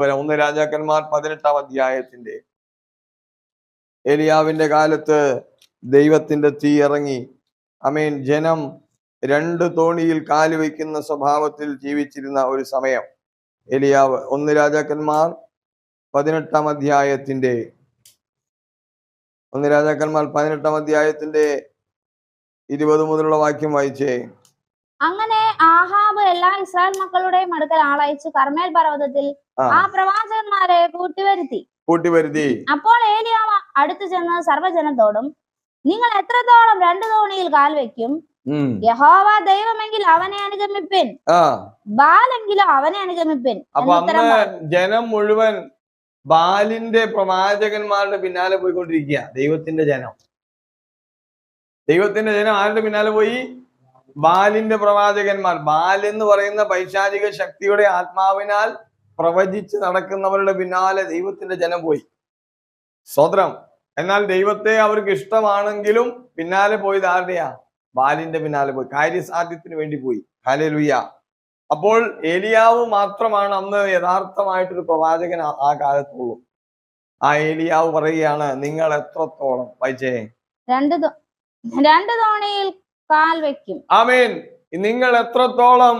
ഒന്ന് രാജാക്കന്മാർ പതിനെട്ടാം അധ്യായത്തിന്റെ എലിയാവിന്റെ കാലത്ത് ദൈവത്തിന്റെ തീ ഇറങ്ങി. അമീൻ ജനം രണ്ട് തോണിയിൽ കാൽ വയ്ക്കുന്ന സ്വഭാവത്തിൽ ജീവിച്ചിരുന്ന ഒരു സമയം. എലിയാവ് ഒന്ന് രാജാക്കന്മാർ പതിനെട്ടാം അധ്യായത്തിന്റെ ഒന്ന് രാജാക്കന്മാർ പതിനെട്ടാം അധ്യായത്തിന്റെ ഇരുപത് മുതലുള്ള വാക്യം വായിച്ചേ. അങ്ങനെ ആഹാബ് എല്ലാ ഇസ്രായേൽ മക്കളുടെയും അടുക്കൽ ആളയച്ചു. കർമ്മേൽ പർവതത്തിൽ ആ. പ്രവാചകന്മാരെ കൂട്ടിവരുത്തി. കൂട്ടിവരുത്തി. അപ്പോൾ ഏലിയാവ അടുത്തു ചെന്ന് സർവജനത്തോടും നിങ്ങൾ എത്രത്തോളം രണ്ടു തോണിയിൽ കാൽ വെക്കും യഹോവ ദൈവമെങ്കിൽ അവനെ അനുഗമിപ്പിൻ. ബാലെങ്കിലും അവനെ അനുഗമിപ്പിൻ. അപ്പൊ. ജനം മുഴുവൻ ബാലിന്റെ പ്രവാചകന്മാരുടെ പിന്നാലെ പോയിക്കൊണ്ടിരിക്കുക ദൈവത്തിന്റെ ജനം. ദൈവത്തിന്റെ ജനം ആരുടെ പിന്നാലെ പോയി? ബാലിന്റെ പ്രവാചകന്മാർ. ബാൽ എന്ന് പറയുന്ന പൈശാചിക ശക്തിയുടെ ആത്മാവിനാൽ പ്രവചിച്ച് നടക്കുന്നവരുടെ പിന്നാലെ ദൈവത്തിന്റെ ജനം പോയി. സ്വതന്ത്രം. എന്നാൽ ദൈവത്തെ അവർക്ക് ഇഷ്ടമാണെങ്കിലും പിന്നാലെ പോയത് ആരുടെയാ? ബാലിന്റെ പിന്നാലെ പോയി. കാര്യസാധ്യത്തിന് വേണ്ടി പോയി. ഹലലുയ്യ അപ്പോൾ ഏലിയാവ് മാത്രമാണ് അന്ന് യഥാർത്ഥമായിട്ടൊരു പ്രവാചകൻ ആ- കാലത്തുള്ളൂ. ആ ഏലിയാവ് പറയുകയാണ് നിങ്ങൾ എത്രത്തോളം വായിച്ചേ രണ്ട് രണ്ട് തോണിയിൽ കാൽ വെക്കും ആമേൻ. നിങ്ങൾ എത്രത്തോളം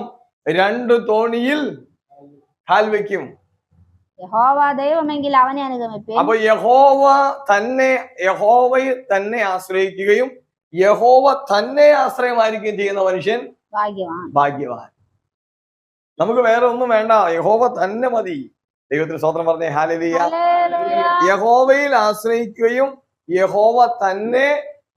രണ്ട് തോണിയിൽ കാൽ വെക്കും യഹോവ ദൈവമെങ്കിൽ അവനെ അനുഗമിപ്പിക്കും അപ്പൊ യഹോവ തന്നെ യഹോവയെ തന്നെ ആശ്രയിക്കുകയും യഹോവ തന്നെ ആശ്രയമായിരിക്കുകയും ചെയ്യുന്ന മനുഷ്യൻ ഭാഗ്യവാൻ. ഭാഗ്യവാൻ. നമുക്ക് വേറെ ഒന്നും വേണ്ട. യഹോവ തന്നെ മതി. ദൈവത്തിന് സ്വതന്ത്രം പറഞ്ഞേ. ഹാലലിയ ഹല്ലേലൂയ. യഹോവയിൽ ആശ്രയിക്കുകയും യഹോവ തന്നെ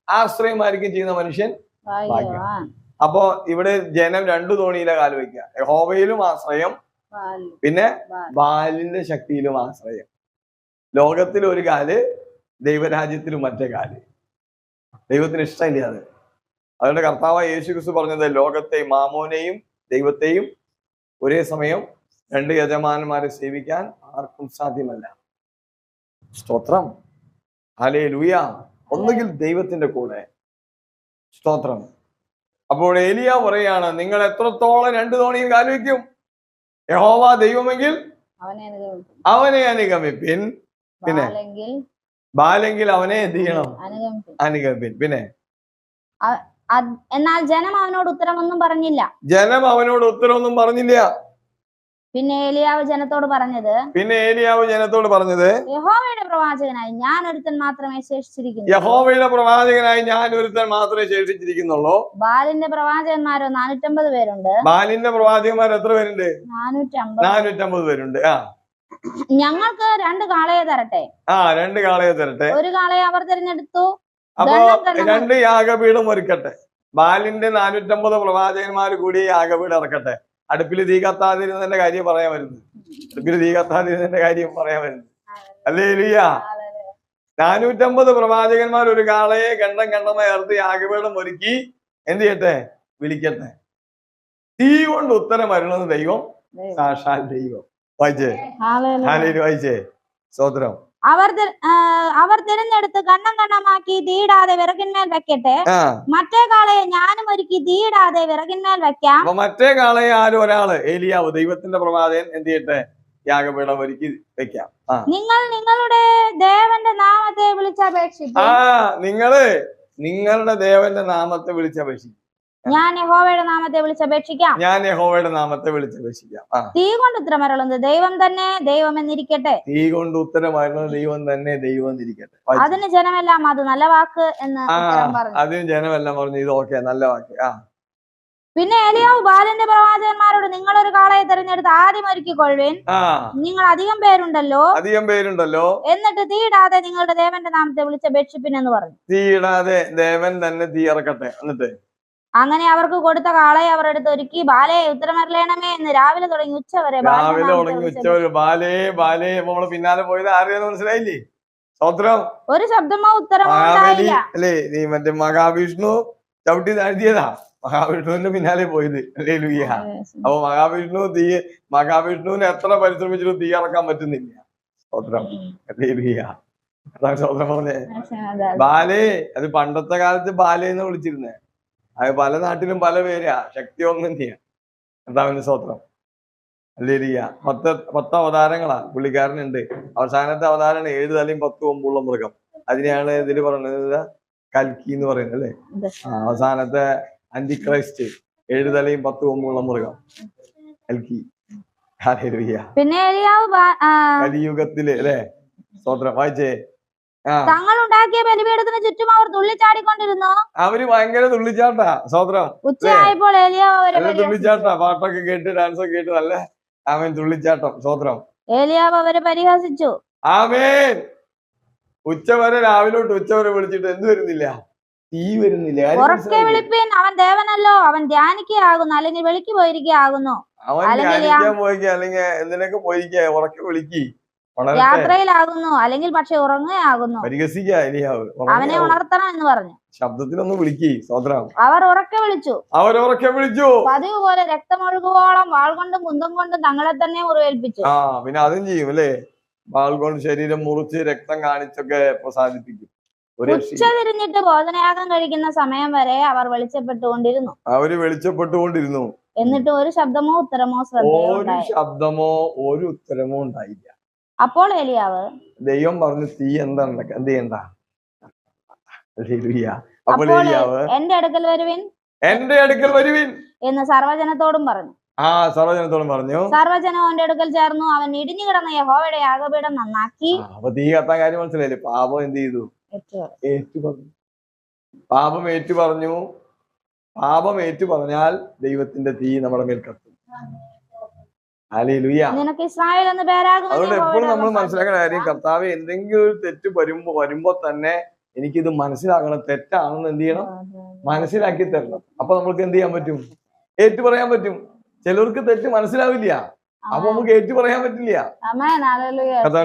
ആശ്രയമായിരിക്കും ചെയ്യുന്ന മനുഷ്യൻ ഭാഗ്യവാൻ അപ്പോ ഇവിടെ ജനം രണ്ടു തോണിയിലെ കാൽ വയ്ക്കുക യഹോവയിലും ആശ്രയം പിന്നെ. ബാലിന്റെ ശക്തിയിലും ആശ്രയം. ലോകത്തിൽ ഒരു കാൽ ദൈവരാജ്യത്തിലും മറ്റേ കാൽ. ദൈവത്തിന് ഇഷ്ടമില്ല അത്. അതുകൊണ്ട് കർത്താവ് യേശു ക്രിസ്തു പറഞ്ഞത് ലോകത്തെ മാമോനെയും ദൈവത്തെയും ഒരേ സമയം രണ്ട് യജമാനന്മാരെ സേവിക്കാൻ ആർക്കും സാധ്യമല്ല. സ്തോത്രം. ഹലേ ലൂയ ഒന്നുകിൽ ദൈവത്തിന്റെ കൂടെ സ്തോത്രം. അപ്പോൾ ഏലിയ പറയാണ് നിങ്ങൾ എത്രത്തോളം രണ്ടു തോണിയും കാലുവയ്ക്കും? യഹോവ ദൈവമെങ്കിൽ അവനെ അനുഗമിപ്പിൻ. പിന്നെ? ബാലെങ്കിൽ അവനെ എന്ത് ചെയ്യണം? അനുഗമിപ്പിൻ. പിന്നെ? എന്നാൽ ജനം അവനോട് ഉത്തരമൊന്നും പറഞ്ഞില്ല. ജനം അവനോട് ഉത്തരമൊന്നും പറഞ്ഞില്ല. പിന്നെ ഏലിയാവ് ജനത്തോട് പറഞ്ഞത് പിന്നെ ഏലിയാവ് ജനത്തോട് പറഞ്ഞത് യഹോവയുടെ പ്രവാചകനായി ഞാൻ ഒരുത്തൻ മാത്രമേ ശേഷിച്ചിരിക്കുന്നു യഹോവയുടെ പ്രവാചകനായി ഞാൻ ഒരുത്തൻ മാത്രമേ ശേഷിച്ചിരിക്കുന്നുള്ളൂ. ബാലിന്റെ പ്രവാചകന്മാരോ? നാനൂറ്റമ്പത് പേരുണ്ട്. ബാലിന്റെ പ്രവാചകന്മാർ എത്ര പേരുണ്ട്? നാനൂറ്റമ്പത്. നാനൂറ്റമ്പത് പേരുണ്ട്. ആ. ഞങ്ങൾക്ക് രണ്ട് കാളയെ തരട്ടെ. ആ രണ്ട് കാളയെ തരട്ടെ. ഒരു കാളയെ അവർ തിരഞ്ഞെടുത്തു. അപ്പോ രണ്ട് യാഗപീഠം ഒരുക്കട്ടെ. ബാലിന്റെ നാനൂറ്റമ്പത് പ്രവാചകന്മാർ കൂടി യാഗപീഠം ഇറക്കട്ടെ. അടുപ്പിൽ തീ കത്താതിരുന്നതിന്റെ കാര്യം പറയാൻ വരുന്നു. അടുപ്പിൽ തീ കത്താതിരുന്നതിന്റെ കാര്യം പറയാൻ വരുന്നു. അല്ലേ ലിയ നാനൂറ്റമ്പത് പ്രവാചകന്മാർ ഒരു കാളയെ കണ്ടം കണ്ടം ചേർത്ത് യാഗപീഠം ഒരുക്കി എന്ത് ചെയ്യട്ടെ? വിളിക്കട്ടെ. തീ കൊണ്ട് ഉത്തരം വരുന്നത് ദൈവം സാക്ഷാൽ ദൈവം. വായിച്ചേ? വായിച്ചേ? സ്തോത്രം. അവർ ആ, അവർ തിരഞ്ഞെടുത്ത് കണ്ണം കണ്ണമാക്കി തീയിടാതെ വിറകിന്മേൽ വെക്കട്ടെ. മറ്റേ കാളയെ ഞാനും ഒരുക്കി തീയിടാതെ വിറകിന്മേൽ വെക്കാം. അപ്പൊ മറ്റേ കാളയെ ആരും ഒരാൾ ഏലിയാവ് ദൈവത്തിന്റെ പ്രവാചകൻ എന്ത് ചെയ്യട്ടെ? യാഗപീഠം ഒരുക്കി വെക്കാം. നിങ്ങൾ നിങ്ങളുടെ ദേവന്റെ നാമത്തെ ആ വിളിച്ചപേക്ഷിക്കും നിങ്ങൾ നിങ്ങളുടെ ദേവന്റെ നാമത്തെ വിളിച്ചപേക്ഷിക്കും ഞാൻ യഹോവയുടെ നാമത്തെ വിളിച്ചപേക്ഷിക്കാം ഞാൻ യഹോവയുടെ നാമത്തെ വിളിച്ചപേക്ഷിക്കാം തീ കൊണ്ട് ഉത്തരമരുളുന്നത് ദൈവം തന്നെ ദൈവം എന്നിരിക്കട്ടെ. തീ കൊണ്ട് ഉത്തരമായിരുന്നത് ദൈവം തന്നെ ദൈവം എന്നിരിക്കട്ടെ. അതിന് ജനമെല്ലാം അത് നല്ല വാക്ക് എന്ന് അതിന് ജനമെല്ലാം പറഞ്ഞു ഇത് ഓക്കെ നല്ല വാക്ക് ആ. പിന്നെ ഏലിയാവ് ബാലന്റെ പ്രവാചകന്മാരോട് നിങ്ങളൊരു കാളയെ തെരഞ്ഞെടുത്ത് ആദ്യം ഒരുക്കിക്കൊള്ളുവിൻ. നിങ്ങൾ അധികം പേരുണ്ടല്ലോ. അധികം പേരുണ്ടല്ലോ. എന്നിട്ട് തീയിടാതെ നിങ്ങളുടെ ദേവന്റെ നാമത്തെ വിളിച്ചപേക്ഷിപ്പിൻ ഭക്ഷിപ്പിനെന്ന് പറഞ്ഞു. തീയിടാതെ ദേവൻ തന്നെ തീ ഇറക്കട്ടെ എന്നിട്ട്? അങ്ങനെ അവർക്ക് കൊടുത്ത കാളയെ അവർ എടുത്ത് ഒരുക്കി. ബാലയെ ഉത്തരമരളയണമേ എന്ന് രാവിലെ തുടങ്ങി ഉച്ചവരെ വരെ രാവിലെ. ഉച്ചവര് ബാലേ ബാലേ നമ്മൾ പിന്നാലെ പോയത് ആരെയെന്ന് മനസ്സിലായില്ലേ? സ്തോത്രം ഒരു ശബ്ദമോ ഉത്തരമോ അല്ലേ നീ മറ്റേ മഹാവിഷ്ണു ചവിട്ടി താഴ്ത്തിയതാ. മഹാവിഷ്ണുവിന്റെ പിന്നാലെ പോയത്. അല്ലേ ലുയ്യ അപ്പൊ മഹാവിഷ്ണു തീ മഹാവിഷ്ണുവിന് എത്ര പരിശ്രമിച്ചിട്ടും തീ ഇറക്കാൻ പറ്റുന്നില്ല. സ്തോത്രം അല്ലേ ലുയ്യ അതാണ് പറഞ്ഞേ ബാലേ അത് പണ്ടത്തെ കാലത്ത് ബാലേ എന്ന് വിളിച്ചിരുന്നേ. അത് പല നാട്ടിലും പല പേരാ. ശക്തി ഒന്നും ചെയ്യാ കർത്താവിന്റെ സ്തോത്രം. അല്ലേരിയ പത്ത് പത്ത് അവതാരങ്ങളാ. പുള്ളിക്കാരനുണ്ട്. അവസാനത്തെ അവതാരമാണ് ഏഴ് തലയും പത്ത് കൊമ്പുള്ള മൃഗം. അതിനെയാണ് ഇതിൽ പറയുന്നത് കൽക്കി എന്ന് പറയുന്നത് അല്ലേ? അവസാനത്തെ ആ, അവസാനത്തെ അന്റിക്രൈസ്റ്റ് ഏഴ് തലയും പത്ത് കൊമ്പുള്ള മൃഗം. കൽക്കി. പിന്നെ കലിയുഗത്തിൽ അല്ലേ? സ്തോത്രം. വായിച്ചേ. തങ്ങൾ ഉണ്ടാക്കിയ ബലിപീഠത്തിന് ചുറ്റും അവർ തുള്ളിച്ചാടിക്കൊണ്ടിരുന്നു? അവർ ഭയങ്കര തുള്ളിച്ചാട്ടാ സ്തോത്രം ഉച്ചയായപ്പോൾ. തുള്ളിച്ചാട്ടാ. പാട്ടൊക്കെ കേട്ട് ഡാൻസ് ഒക്കെ കേട്ട് നല്ല ആമേൻ തുള്ളിച്ചാട്ടം സ്തോത്രം ഏലിയാവ് അവരെ പരിഹാസിച്ചു. ആമേൻ. ഉച്ച ഉച്ചവരെ രാവിലോട്ട് ഉച്ചവരെ വിളിച്ചിട്ട് എന്ത് വരുന്നില്ല? തീ വരുന്നില്ല. ഉറക്കെ വിളിപ്പിൻ. അവൻ ദേവനല്ലോ. അവൻ ധ്യാനിക്കുകയാകുന്നു അല്ലെങ്കിൽ വെളിക്ക് പോയിരിക്കുകയാകുന്നു അവൻ ധ്യാനിക്കാൻ പോയിക്ക അല്ലെങ്കിൽ എന്തിനൊക്കെ പോയിക്ക ഉറക്കെ വിളിക്കി. യാത്രയിലാകുന്നു അല്ലെങ്കിൽ പക്ഷെ ഉറങ്ങുകയാകുന്നു. അവനെ ഉണർത്തണം എന്ന് പറഞ്ഞു. ശബ്ദത്തിലൊന്ന് വിളിക്കി അവർ ഉറക്കെ വിളിച്ചു. അവരുറക്കെ വിളിച്ചു. പതിവ് പോലെ രക്തമൊഴുകുവോളം വാൾ കൊണ്ടും കുന്തം കൊണ്ടും തങ്ങളെ തന്നെ മുറിവേൽപ്പിച്ചു. ആ പിന്നെ അതും ചെയ്യും അല്ലേ? വാൾ കൊണ്ട് ശരീരം മുറിച്ച് രക്തം കാണിച്ചൊക്കെ പ്രസാദിപ്പിക്കും. ഒരു ഉച്ച തിരിഞ്ഞിട്ട് ഭോജനയാഗം കഴിക്കുന്ന സമയം വരെ അവർ വെളിച്ചപ്പെട്ടുകൊണ്ടിരുന്നു. അവർ വെളിച്ചപ്പെട്ടുകൊണ്ടിരുന്നു. എന്നിട്ട് ഒരു ശബ്ദമോ ഉത്തരമോ ശ്രദ്ധയോ ശബ്ദമോ ഒരു ഉത്തരമോ ഉണ്ടായില്ല. അപ്പോൾ ഏലിയാവ് ദൈവം പറഞ്ഞു തീ എന്താ ഉണ്ടാക്ക- എന്ത് ചെയ്യണ്ട. അപ്പോൾ ഏലിയാവ് എന്റെ അടുക്കൽ വരുവിൻ എന്റെ അടുക്കൽ വരുവിൻ. എന്ന് സർവജനത്തോടും പറഞ്ഞു. ആ സർവജനത്തോടും പറഞ്ഞു. സർവജനം അവന്റെ അടുക്കൽ ചേർന്നു. അവൻ ഇടിഞ്ഞു കിടന്ന യഹോവയുടെ യാഗപീഠം നന്നാക്കി. അപ്പൊ തീ കത്താൻ കാര്യം മനസ്സിലായില്ലേ? പാപം എന്ത് ചെയ്തു? ഏറ്റു പറഞ്ഞു. പാപം ഏറ്റു പറഞ്ഞു പാപം ഏറ്റു പറഞ്ഞാൽ ദൈവത്തിന്റെ തീ നമ്മുടെ മേൽ കത്തും. നിനക്ക് ഇസ്രായേൽ എന്ന് അതുകൊണ്ട് എപ്പോഴും നമ്മൾ. മനസ്സിലാക്കുന്ന കാര്യം കർത്താവ് എന്തെങ്കിലും ഒരു തെറ്റ് വരുമ്പോ വരുമ്പോ തന്നെ എനിക്കിത് മനസ്സിലാക്കണം തെറ്റാണെന്ന് എന്ത് ചെയ്യണം? മനസ്സിലാക്കി തരണം. അപ്പൊ നമ്മൾക്ക് എന്ത് ചെയ്യാൻ പറ്റും? ഏറ്റു പറയാൻ പറ്റും. ചിലർക്ക് തെറ്റ് മനസ്സിലാവില്ല. അപ്പൊ നമുക്ക് ഏറ്റു പറയാൻ പറ്റില്ല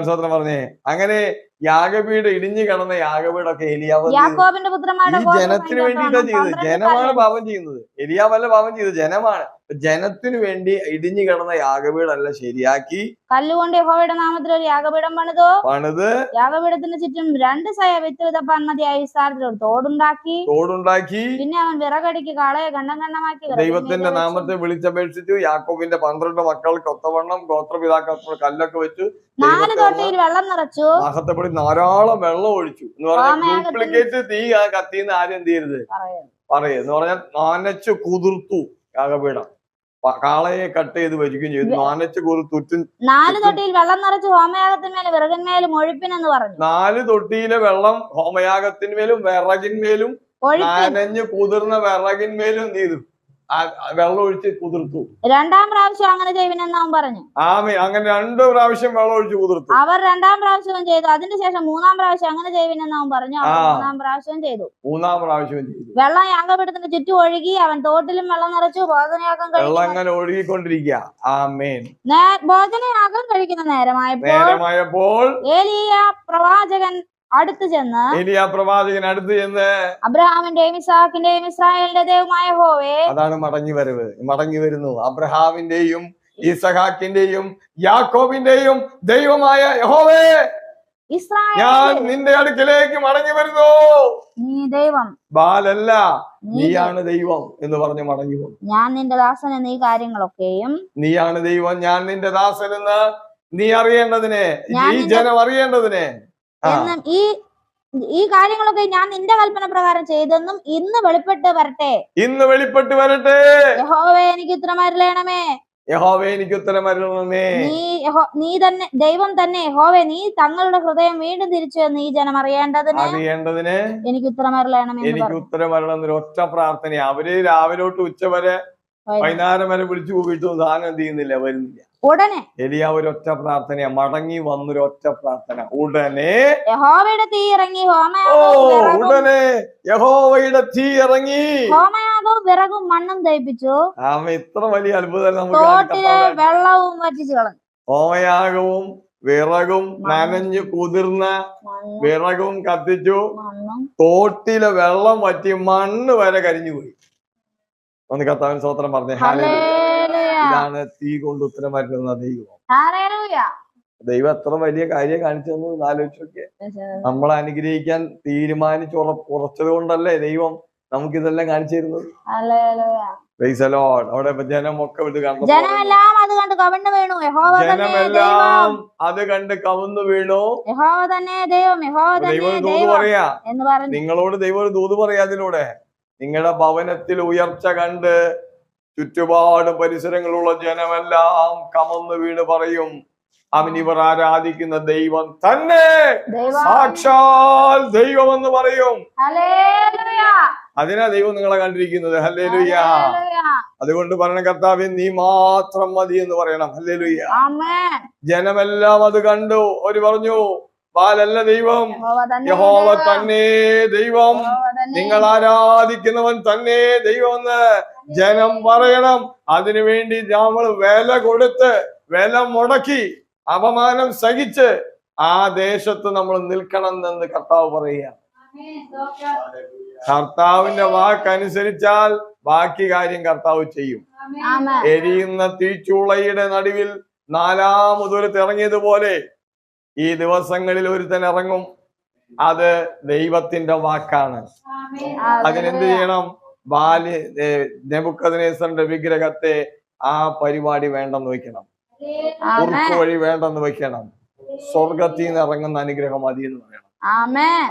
സ്വത്രം പറഞ്ഞേ. അങ്ങനെ യാഗപീഠ ഇടിഞ്ഞു കിടന്ന യാഗപീഠൊക്കെ എലിയാവ് ഈ ജനത്തിന് വേണ്ടിയിട്ടാ ചെയ്തത്. ജനമാണ് പാപം ചെയ്യുന്നത്. എലിയാവല്ല പാപം ചെയ്തത്. ജനമാണ്. ജനത്തിന് വേണ്ടി ഇടിഞ്ഞു കിടന്ന യാഗപീഠല്ല ശരിയാക്കി. കല്ലുകൊണ്ട് യഹോവയുടെ നാമത്തിൽ ഒരു യാഗപീഠം പണിതു. പണിത്. യാഗപീഠത്തിന് ചുറ്റും രണ്ട് സയ വിത്ത് വിതപ്പാൻ മതിയായ വിസ്താരത്തിൽ ഒരു തോടുണ്ടാക്കി. തോടുണ്ടാക്കി. പിന്നെ അവൻ വിറകടിക്ക് കാളയെ കണ്ണം കണ്ണമാക്കി ദൈവത്തിന്റെ നാമത്തെ വിളിച്ചപേക്ഷിച്ചു. യാക്കോബിന്റെ പന്ത്രണ്ട് മക്കൾക്ക് ഒത്തവണ്ണം ഗോത്രപിതാക്കൾ കല്ലൊക്കെ വെച്ചു. നാല് തൊട്ടിയിൽ വെള്ളം നിറച്ചു. ദാഹത്തെപ്പടി ധാരാളം വെള്ളം ഒഴിച്ചു. എന്ന് പറഞ്ഞാൽ ഡ്യൂപ്ലിക്കേറ്റ് തീ ആ കത്തിന്ന് ആരും എന്ത് ചെയ്യരുത്. പറയെന്ന് പറയരുത്. എന്ന് പറഞ്ഞാൽ നാനച്ചു കുതിർത്തു. യാഗപീഠം കാളയെ കട്ട് ചെയ്ത് വരികയും ചെയ്തു. നാനച്ച് തുറ്റും നാല് തൊട്ടിയിൽ വെള്ളം നിറച്ച് ഹോമയാഗത്തിന്മേലും വിറകിന്മേലും ഒഴിപ്പിനെന്ന് പറഞ്ഞു. നാല് തൊട്ടിയിലെ വെള്ളം ഹോമയാഗത്തിന്മേലും വിറകിന്മേലും നനഞ്ഞ് കുതിർന്ന വിറകിന്മേലും എന്ത് ചെയ്തു വെള്ളം ഒഴിച്ച് കുതിർത്തു. രണ്ടാം പ്രാവശ്യം അങ്ങനെ ചെയ്യുവിനെന്ന് അവൻ പറഞ്ഞു. ആമി അങ്ങനെ രണ്ടു പ്രാവശ്യം വെള്ളം ഒഴിച്ച് കുതിർത്തു. അവർ രണ്ടാം പ്രാവശ്യവും ചെയ്തു. അതിനുശേഷം മൂന്നാം പ്രാവശ്യം അങ്ങനെ ചെയ്യുവിനെന്ന് അവൻ പറഞ്ഞു. മൂന്നാം പ്രാവശ്യം ചെയ്തു. മൂന്നാം പ്രാവശ്യം ചെയ്തു. വെള്ളം യാഗപീഠത്തിന് ചുറ്റും ഒഴുകി അവൻ തോട്ടിലും വെള്ളം നിറച്ചു ഭോജനയാഗം വെള്ളം അങ്ങനെ ഒഴുകിക്കൊണ്ടിരിക്കുക. ആമേൻ. ഭോജനയാഗം കഴിക്കുന്ന നേരമായപ്പോൾ നേരമായപ്പോൾ ഏലിയ പ്രവാചകൻ അടുത്തു ചെന്ന് എലിയ പ്രവാചകൻ അടുത്ത് ചെന്ന് അബ്രഹാമിന്റെയും ഇസാഖിന്റെയും ഇസ്രായേലിന്റെ ദൈവമായ ഹോവേ അതാണ് മടങ്ങി വരവ് മടങ്ങി വരുന്നു. അബ്രഹാമിന്റെയും ഇസഹാക്കിന്റെയും യാക്കോബിന്റെയും ദൈവമായ യഹോവേ ഞാൻ നിന്റെ അടുക്കിലേക്ക് മടങ്ങി വരുന്നു. നീ ദൈവം. ബാലല്ല നീയാണ് ദൈവം എന്ന് പറഞ്ഞ് മടങ്ങി പോകും ഞാൻ നിന്റെ ദാസൻ എന്നീ കാര്യങ്ങളൊക്കെയും നീയാണ് ദൈവം ഞാൻ നിന്റെ ദാസൻ എന്ന് നീ അറിയേണ്ടതിനെ ഈ ജനം അറിയേണ്ടതിന്. എന്നും ഈ ഈ കാര്യങ്ങളൊക്കെ ഞാൻ നിന്റെ കൽപ്പന പ്രകാരം ചെയ്തെന്നും ഇന്ന് വെളിപ്പെട്ട് വരട്ടെ. ഇന്ന് വെളിപ്പെട്ട് വരട്ടെ. യഹോവേ എനിക്ക് ഉത്തരമരുളേണമേ യഹോവേ എനിക്ക് ഉത്തരമരുളണമേ നീ നീ തന്നെ ദൈവം തന്നെ യഹോവേ നീ തങ്ങളുടെ ഹൃദയം വീണ്ടും തിരിച്ചു എന്ന് ഈ ജനം അറിയേണ്ടതിന് അറിയേണ്ടതിന് എനിക്ക് ഉത്തരമരുളേണമേ എനിക്ക് ഉത്തരമരണം എന്നൊരു ഒറ്റ പ്രാർത്ഥന അവർ രാവിലോട്ട് ഉച്ചവരെ ഉച്ച വരെ വൈകുന്നേരം വരെ വിളിച്ചു കൂപ്പിട്ടു സാധനം എന്ത് ചെയ്യുന്നില്ല വരുന്നില്ല. ഉടനെ. എലിയ ഒരൊറ്റ പ്രാർത്ഥനയാ. മടങ്ങി വന്നൊരു ഒറ്റ പ്രാർത്ഥന. ഉടനെ. യഹോവയുടെ തീ ഇറങ്ങി. ഓ ഉടനെ. യഹോവയുടെ തീ ഇറങ്ങി. ഹോമയാഗവും വിറകും മണ്ണും ദഹിപ്പിച്ചു. ആമ ഇത്ര വലിയ അത്ഭുതം നമുക്ക് വെള്ളവും വറ്റിച്ചു കളഞ്ഞു. ഹോമയാഗവും വിറകും നനഞ്ഞു കുതിർന്ന വിറകും കത്തിച്ചു. തോട്ടിലെ വെള്ളം വറ്റി മണ്ണ് വരെ കരിഞ്ഞുപോയി ഒന്ന് കർത്താവിന് സ്വത്രം പറഞ്ഞേ. ഇതാണ് തീ കൊണ്ട് ഉത്തരം വരുന്ന ദൈവം. ദൈവം എത്ര വലിയ കാര്യം കാണിച്ചു തന്നു നോക്കിയേ നമ്മളെ അനുഗ്രഹിക്കാൻ തീരുമാനിച്ച് ഉറ ഉറച്ചത് കൊണ്ടല്ലേ ദൈവം നമുക്കിതെല്ലാം കാണിച്ചു തരുന്നത്. അവിടെ ജനമൊക്കെ ഇത് കണ്ടു ജനമെല്ലാം അത് കണ്ട് കവന്നു വീണു. യഹോവ തന്നെ ജനമെല്ലാം ദൈവം. അത് കണ്ട് കവുന്നു വീണു. യഹോവ തന്നെ ദൈവം. യഹോവ ദൈവം ദൂത് പറയാ. നിങ്ങളോട് ദൈവം ഒരു ദൂത് പറയാ അതിലൂടെ. നിങ്ങളുടെ ഭവനത്തിൽ ഉയർച്ച കണ്ട് ചുറ്റുപാടും പരിസരങ്ങളുള്ള ജനമെല്ലാം കമന്ന് വീണ് പറയും. അവൻ ഇവർ ആരാധിക്കുന്ന ദൈവം തന്നെ. സാക്ഷാൽ ദൈവം എന്ന് പറയും. അതിനാ ദൈവം നിങ്ങളെ കണ്ടിരിക്കുന്നത്. ഹല്ലേലൂയ. ലുയ്യ അതുകൊണ്ട് പറയണ കർത്താവ് നീ മാത്രം മതി എന്ന് പറയണം. ഹല്ലേലൂയ. ലുയ്യ ജനമെല്ലാം അത് കണ്ടു. ഒരു പറഞ്ഞു ബാലല്ല ദൈവം. യഹോവ തന്നെ ദൈവം. നിങ്ങൾ ആരാധിക്കുന്നവൻ തന്നെ ദൈവമെന്ന് ജനം പറയണം. അതിനുവേണ്ടി നമ്മൾ വില കൊടുത്ത് വില മുടക്കി അപമാനം സഹിച്ച് ആ ദേശത്ത് നമ്മൾ നിൽക്കണം എന്ന് കർത്താവ് പറയുക കർത്താവിന്റെ വാക്കനുസരിച്ചാൽ ബാക്കി കാര്യം കർത്താവ് ചെയ്യും. എരിയുന്ന തീച്ചുളയുടെ നടുവിൽ നാലാമതൊരു ഇറങ്ങിയതുപോലെ ഈ ദിവസങ്ങളിൽ ഒരുത്തൻ ഇറങ്ങും. അത് ദൈവത്തിന്റെ വാക്കാണ്. അതിനെന്ത് ചെയ്യണം? ബാല്യ നെബുക്കദിനേസറിന്റെ വിഗ്രഹത്തെ ആ പരിപാടി വേണ്ടെന്ന് വെക്കണം. കുറുക്ക് വഴി വേണ്ടെന്ന് വെക്കണം സ്വർഗത്തിൽ നിന്ന് ഇറങ്ങുന്ന അനുഗ്രഹം മതി എന്ന് പറയണം.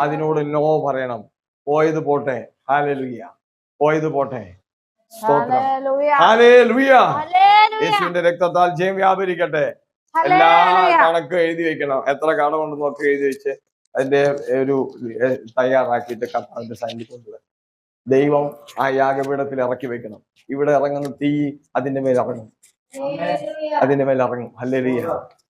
അതിനോട് നോ പറയണം. പോയത് പോട്ടെ. ഹാലലുയ പോയത് പോട്ടെ. സ്തോത്രം. ഹാലേ ലുയ. യേശുവിന്റെ രക്തത്താൽ ജയം വ്യാപരിക്കട്ടെ. എല്ലാ. കണക്കും എഴുതി വെക്കണം. എത്ര കടമുണ്ടെന്നൊക്കെ എഴുതി വെച്ച് അതിന്റെ ഒരു തയ്യാറാക്കിയിട്ട് കർത്താവിന്റെ സൈനിൽ കൊണ്ടുവരണം ദൈവം ആ യാഗപീഠത്തിൽ ഇറക്കി വെക്കണം. ഇവിടെ ഇറങ്ങുന്ന തീ അതിന്റെ മേൽ ഇറങ്ങും. അതിന്റെ മേൽ ഇറങ്ങും. ഹല്ലേലൂയ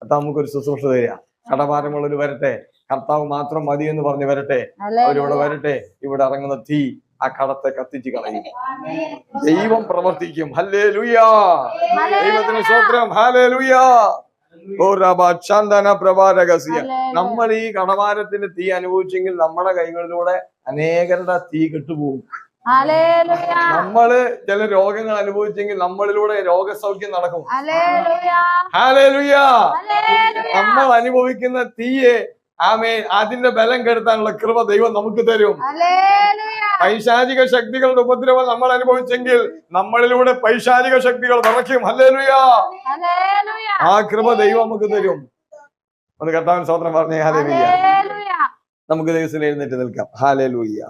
അത് നമുക്കൊരു ശുശ്രൂഷ തരിക. കടഭാരമുള്ളവർ വരട്ടെ. കർത്താവ് മാത്രം മതി എന്ന് പറഞ്ഞ് വരട്ടെ. അവരിവിടെ വരട്ടെ. ഇവിടെ ഇറങ്ങുന്ന തീ ആ കടത്തെ കത്തിച്ച് കളയും. ദൈവം പ്രവർത്തിക്കും. ഹല്ലേ ലുയാ ദൈവത്തിന് സ്വത്രം ഹാലേ ലുയാ ചന്ദന പ്രഭാരകസ്യ നമ്മൾ ഈ കടവാരത്തിന്റെ തീ അനുഭവിച്ചെങ്കിൽ നമ്മുടെ കൈകളിലൂടെ അനേകരുടെ തീ കെട്ടുപോകും. നമ്മൾ ചില രോഗങ്ങൾ അനുഭവിച്ചെങ്കിൽ നമ്മളിലൂടെ രോഗസൗഖ്യം നടക്കും. നമ്മൾ അനുഭവിക്കുന്ന തീയെ ആമേ അതിന്റെ ബലം കെടുത്താനുള്ള കൃപ ദൈവം നമുക്ക് തരും. പൈശാചിക ശക്തികളുടെ ഉപദ്രവം നമ്മൾ അനുഭവിച്ചെങ്കിൽ നമ്മളിലൂടെ പൈശാചിക ശക്തികൾ വിറയ്ക്കും. ഹല്ലേലൂയാ. ആ കൃപ ദൈവം നമുക്ക് തരും. ഒന്ന് കർത്താവിന് സ്വാതന്ത്ര്യം പറഞ്ഞേ. ഹാലേലൂയ. നമുക്ക് ദൈവത്തിൽ എഴുന്നേറ്റ് നിൽക്കാം. ഹാലേലൂയ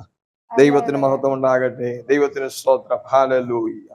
ദൈവത്തിന് മഹത്വം ഉണ്ടാകട്ടെ ദൈവത്തിന് സ്തോത്രം. ഹാലേലൂയ